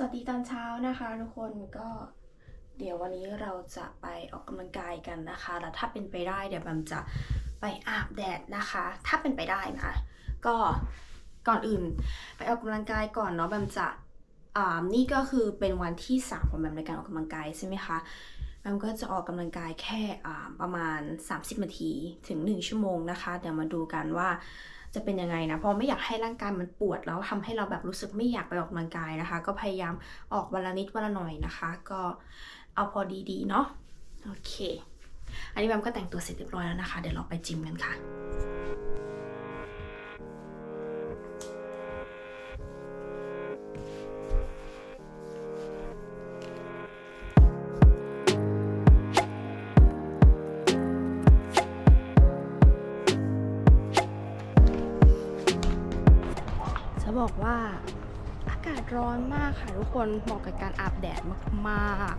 สวัสดีตอนเช้านะคะทุกคนก็เดี๋ยววันนี้เราจะไปออกกำลังกายกันนะคะ แล้วถ้าเป็นไปได้เดี๋ยวแบมจะไปอาบแดดนะคะ ถ้าเป็นไปได้นะก็ก่อนอื่นไปออกกำลังกายก่อนเนาะแบมจะอ่านี่ก็คือเป็นวันที่ 3 ของแบมในการออกกำลังกายใช่ไหมคะแบมก็จะออกกำลังกายแค่อ่าประมาณ 30 นาทีถึง 1 ชั่วโมงนะคะ เดี๋ยวมาดูกันว่า จะเป็นยังไงนะ เพราะไม่อยากให้ร่างกายมันปวดแล้วทำให้เราแบบรู้สึกไม่อยากไปออกกำลังกายนะคะ ก็พยายามออกวันละนิดวันละหน่อยนะคะ ก็เอาพอดีๆเนาะโอเค อันนี้แบมก็แต่งตัวเสร็จเรียบร้อยแล้วนะคะ เดี๋ยวเราไปจิมกันค่ะ บอกว่าอากาศร้อนมากค่ะทุกคนเหมาะกับการอาบแดดมาก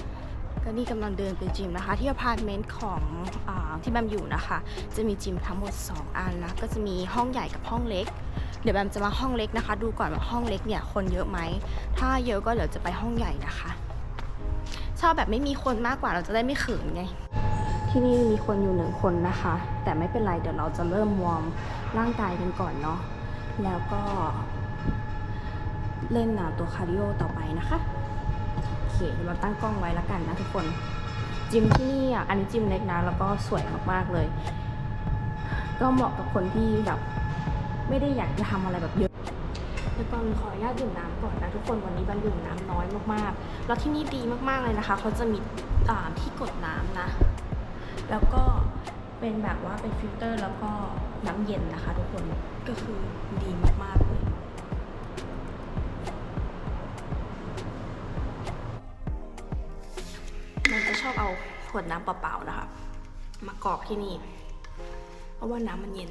ๆก็นี่กำลังเดินไปจิมนะคะ ที่อพาร์ตเมนต์ของอที่แบมอยู่นะคะ จะมีจิมทั้งหมด 2 อันนะก็จะมีห้องใหญ่กับห้องเล็ก เดี๋ยวแบมจะมาห้องเล็กนะคะ ดูก่อนว่าห้องเล็กเนี่ยคนเยอะไหมถ้าเยอะก็เดี๋ยวจะไปห้องใหญ่นะคะชอบแบบไม่มีคนมากกว่าเราจะได้ไม่เขินไงที่นี่มีคนอยู่หนึ่งคนนะคะ แต่ไม่เป็นไรเดี๋ยวเราจะเริ่มวอร์มร่างกายกันก่อนเนาะ แล้วก็เล่นนะตัวคาร์ดิโอต่อไปนะคะ โอเค เราตั้งกล้องไว้แล้วกันนะทุกคน จิมที่นี่อะ อันนี้จิมเล็กนะ แล้วก็สวยมากๆเลย ก็เหมาะกับคนที่แบบไม่ได้อยากจะทำอะไรแบบเยอะเดี๋ยวก่อนขออนุญาตดื่มน้ำก่อนนะทุกคน วันนี้บันดื่มน้ำน้อยมากๆ แล้วที่นี่ดีมากๆเลยนะคะ เขาจะมีอ่าที่กดน้ำนะ แล้วก็ เป็นแบบว่าเป็นฟิลเตอร์แล้วก็น้ำเย็นนะคะทุกคนก็คือดีมาก ๆ เลยมันจะชอบเอาขวดน้ำเปล่าๆนะคะ มากรอกที่นี่ เพราะว่าน้ำมันเย็น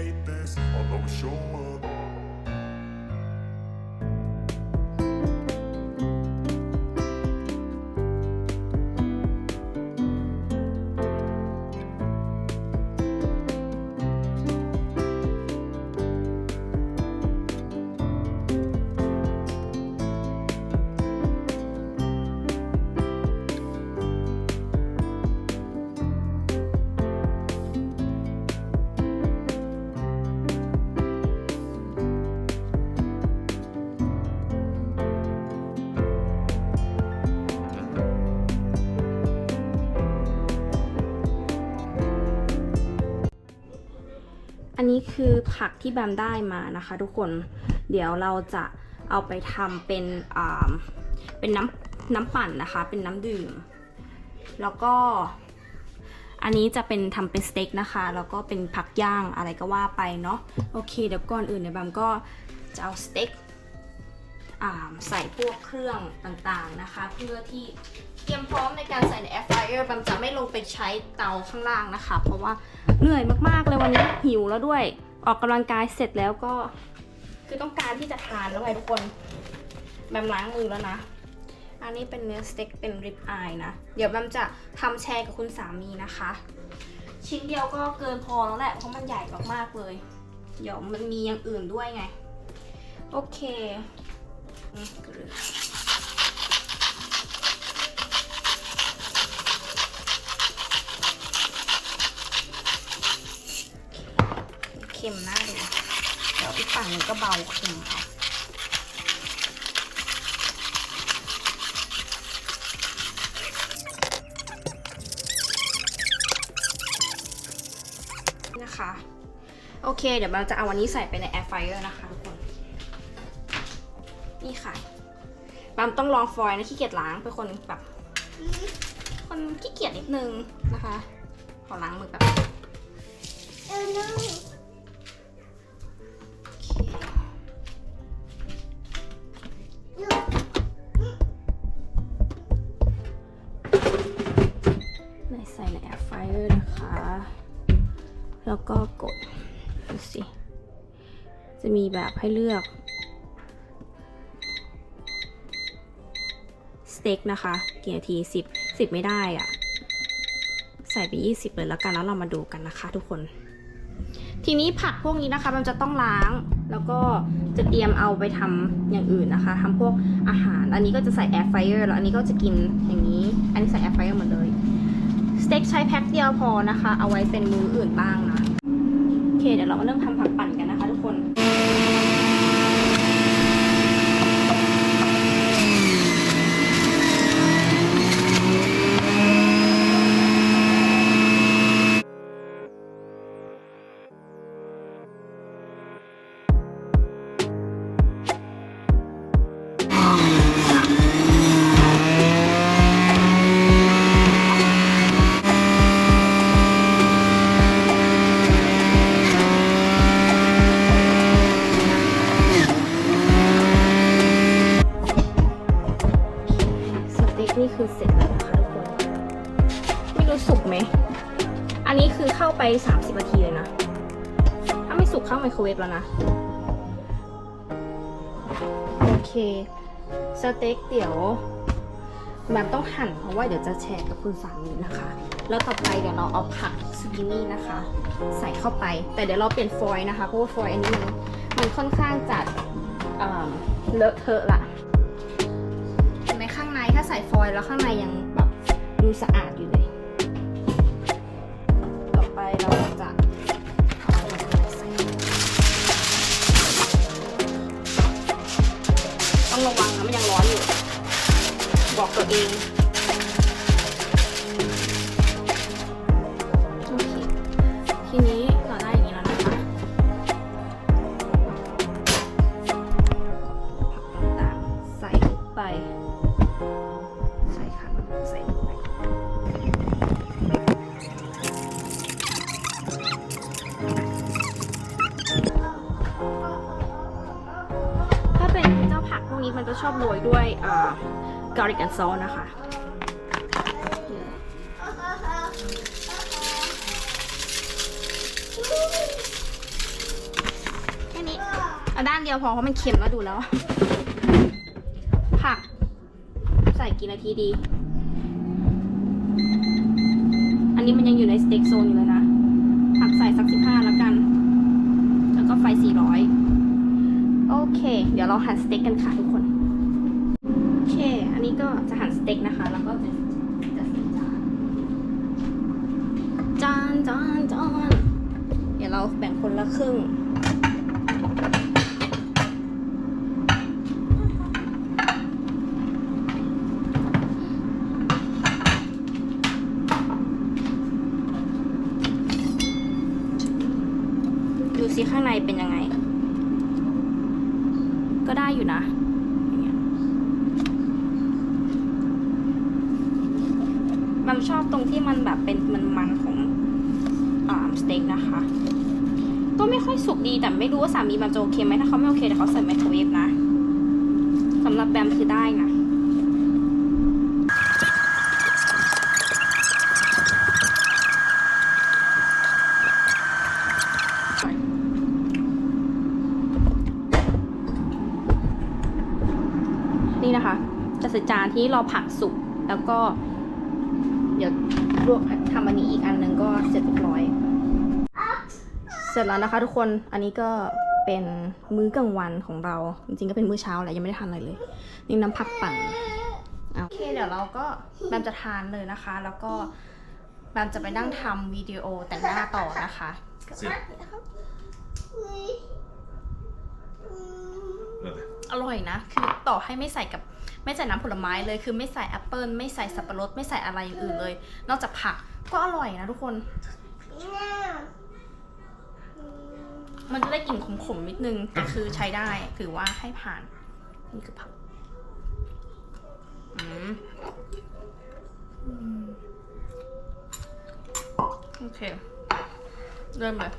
hate this I'll always show up นี้คือผักที่แบมได้มานะคะ ทุกคน เดี๋ยวเราจะเอาไปทำเป็นอ่าเป็นน้ำน้ำปั่นนะคะ เป็นน้ำดื่ม แล้วก็อันนี้จะเป็นทำเป็นสเต็กนะคะ แล้วก็เป็นผักย่างอะไรก็ว่าไปเนาะโอเค เดี๋ยวก่อนอื่นเนี่ยแบมก็จะเอาสเต็ก ใส่พวกเครื่องต่างๆนะคะ เพื่อที่เตรียมพร้อมในการใส่ในแอร์ฟรายเออร์แบมจะไม่ลงไปใช้เตาข้างล่างนะคะ เพราะว่าเหนื่อยมากๆเลยวันนี้หิวแล้วด้วย ออกกำลังกายเสร็จแล้วก็ คือต้องการที่จะทานแล้วไงทุกคนแบมล้างมือแล้วนะ อันนี้เป็นเนื้อสเต็กเป็นริบอายนะ เดี๋ยวแบมจะทำแชร์กับคุณสามีนะคะ ชิ้นเดียวก็เกินพอแล้วแหละเพราะมันใหญ่มากๆเลย เดี๋ยวมันมีอย่างอื่นด้วยไง โอเค เกลือเค็มหน้าดูเดี๋ยวอีกฝั่งนึงก็เบาเค็มเอานะคะ โอเค เดี๋ยวเราจะเอาวันนี้ใส่ไปในแอร์ไฟเออร์นะคะ นี่ค่ะบามต้องลองฟอยล์นะขี้เกียจล้างเป็นคนแบบคนขี้เกียจนิดนึงนะคะ ขอล้างมือแบบเคในใส่ในแอร์ไฟเออร์นะคะ แล้วก็กดดูสิ จะมีแบบให้เลือก เต็กนะคะกี่นาที10 10 ไม่ได้อะใส่ไป 20 เลยแล้วกันแล้วเรามาดูกันนะคะ ทุกคน ทีนี้ผักพวกนี้นะคะ มันจะต้องล้างแล้วก็จะเตรียมเอาไปทำอย่างอื่นนะคะทำพวกอาหาร อันนี้ก็จะใส่แอร์ไฟเออร์แล้วอันนี้ก็จะกินอย่างนี้ อันนี้ใส่แอร์ไฟเออร์หมดเลยสเต็กใช้แพ็คเดียวพอนะคะ เอาไว้เป็นมื้ออื่นบ้างนะโอเคเดี๋ยวเรามาเริ่มทำผักปั่น ไม่รู้สุกไหม อันนี้คือเข้าไป 30นาทีเลยนะ ถ้าไม่สุกเข้าไมโครเวฟแล้วนะ โอเค สเต็กเดี๋ยวแบบต้องหั่นเพราะว่าเดี๋ยวจะแชร์กับคุณสามีนะคะ แล้วต่อไปเดี๋ยวเราเอาผักซูกินี่นะคะ ใส่เข้าไป แต่เดี๋ยวเราเปลี่ยนฟอยล์นะคะ เพราะว่าฟอยล์อันนี้มันมันค่อนข้างจัดเเลอะเทอะละเห็นไหมข้างในถ้าใส่ฟอยล์แล้วข้างในยังแบบดูสะอาดอยู่เลย ไปเราจะต้องระวังนะมันยังร้อนอยู่ บอกตัวเอง ริกันซอสนะคะ แค่นี้เอาด้านเดียวพอเพราะมันเค็มแล้วดูแล้ว ผัก ใส่กี่นาทีดี อันนี้มันยังอยู่ในสเต็กโซนอยู่เลยนะ ผักใส่สักสิบห้าแล้วกัน แล้วก็ไฟสี่ร้อยโอเค เดี๋ยวเราหั่นสเต็กกันค่ะทุกคน โอเค นี้ก็จะหั่นสเต็กนะคะ แล้วก็จะจะใส่จานจานจานจานเดี๋ยวเราแบ่งคนละครึ่งดูซิข้างในเป็นยังไง ก็ได้อยู่นะอย่างเงี้ย มันชอบตรงที่มันแบบเป็นมันมันๆของอ่าสเต็กนะคะ ก็ไม่ค่อยสุกดีแต่ไม่รู้ว่าสามีมันจะโอเคไหมถ้าเขาไม่โอเคเดี๋ยวเขาใส่ไมโครเวฟนะสำหรับแบมคือได้นะนี่นะคะจะสจานที่เราผักสุกแล้วก็ เดี๋ยวรวบทำอันนี้อีกอันหนึ่งก็เสร็จเรียบร้อย เสร็จแล้วนะคะทุกคนอันนี้ก็เป็นมื้อกลางวันของเรา จริงๆก็เป็นมื้อเช้าแหละยังไม่ได้ทานอะไรเลย นี่น้ำผักปั่นอะโอเคเดี๋ยวเราก็แบมจะทานเลยนะคะ แล้วก็แบมจะไปนั่งทำวิดีโอแต่งหน้าต่อนะคะอร่อยนะ คือต่อให้ไม่ใส่กับ ไม่ใส่น้ำผลไม้เลย คือไม่ใส่แอปเปิลไม่ใส่สับปะรดไม่ใส่อะไรอย่างอื่นเลย นอกจากผักก็อร่อยนะทุกคน มันจะได้กลิ่นขมๆนิดนึงแต่คือใช้ได้ถือว่าให้ผ่าน นี่คือผักอืมอืมโอเค เริ่มเลย